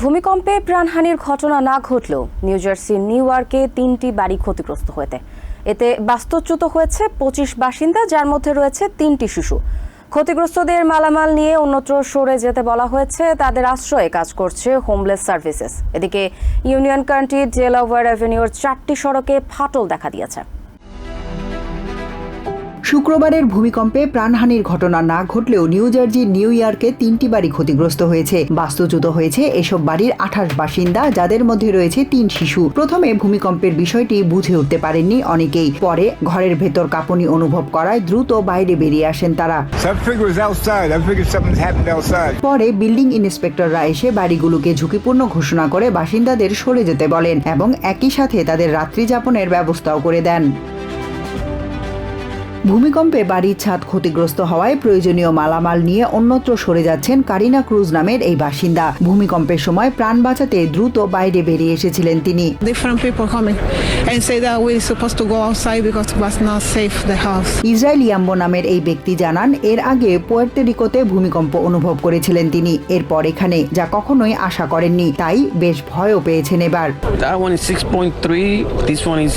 ভূমিকম্পে প্রাণহানির ঘটনা না ঘটলেও নিউ জার্সির নিউ ইয়র্কে তিনটি বাড়ি ক্ষতিগ্রস্ত হয়েছে। এতে বাস্তুচ্যুত হয়েছে পঁচিশ বাসিন্দা, যার মধ্যে রয়েছে তিনটি শিশু। ক্ষতিগ্রস্তদের মালামাল নিয়ে অন্যত্র সরে যেতে বলা হয়েছে, তাদের আশ্রয়ে কাজ করছে হোমলেস সার্ভিসেস। এদিকে ইউনিয়ন কান্ট্রি ডেলাওয়ার অ্যাভিনিউর চারটি সড়কে ফাটল দেখা দিয়েছে। শুক্রবারের ভূমিকম্পে প্রাণহানির ঘটনা না ঘটলেও নিউ জার্জির নিউ ইয়র্কে তিনটি বাড়ি ক্ষতিগ্রস্ত হয়েছে। বাস্তুচ্যুত হয়েছে এসব বাড়ির আঠাশ বাসিন্দা যাদের মধ্যে রয়েছে তিন শিশু। প্রথমে ভূমিকম্পের বিষয়টি বুঝে উঠতে পারেননি অনেকেই। পরে ঘরের ভেতর কাঁপুনি অনুভব করায় দ্রুত বাইরে বেরিয়ে আসেন তারা. পরে বিল্ডিং ইন্সপেক্টররা এসে বাড়িগুলোকে ঝুঁকিপূর্ণ ঘোষণা করে বাসিন্দাদের সরে যেতে বলেন এবং একই সাথে তাদের রাত্রি যাপনের ব্যবস্থাও করে দেন। ভূমিকম্পে বাড়ির ছাদ ক্ষতিগ্রস্ত হওয়ায় প্রয়োজনীয় মালামাল নিয়ে অন্যত্র সরে যাচ্ছেন কারিনা ক্রুজ নামের এই বাসিন্দা ভূমিকম্পের সময় প্রাণ বাঁচাতে দ্রুত বাইরে বেরিয়ে এসেছিলেন তিনি. ইসরায়েল ইয়াম্বো নামের এই ব্যক্তি জানান এর আগে পোয়ের্তো রিকোতে ভূমিকম্প অনুভব করেছিলেন তিনি এরপর এখানে যা কখনোই আশা করেননি তাই বেশ ভয়ও পেয়েছেন এবার That one is 6.3. This one is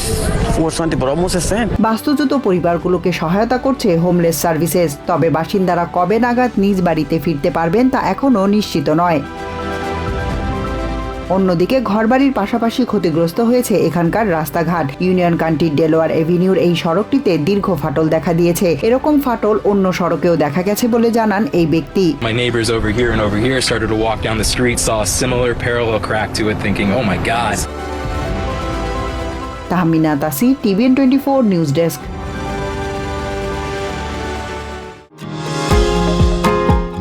4 something, but almost the same. বাস্তুচ্যুত পরিবারগুলোকে সহায়তা করছে হোমলেস সার্ভিসেস তবে বাসিন্দারা কবে নাগাদ নিজ বাড়িতে ফিরতে পারবেন তা এখনও নিশ্চিত নয়। অন্যদিকে ঘরবাড়ির পাশাপাশি ক্ষতিগ্রস্ত হয়েছে এখানকার রাস্তাঘাট। ইউনিয়ন কান্ট্রি ডেলোয়ার এভিনিউর এই সড়কটিতে দীর্ঘ ফাটল দেখা দিয়েছে। এরকম ফাটল অন্য সড়কেও দেখা গেছে বলে জানান এই ব্যক্তি। My neighbors over here and over here started to walk down the street, saw a similar parallel crack to it, thinking, oh my God. Tahmina Tasi TVN twenty four news desk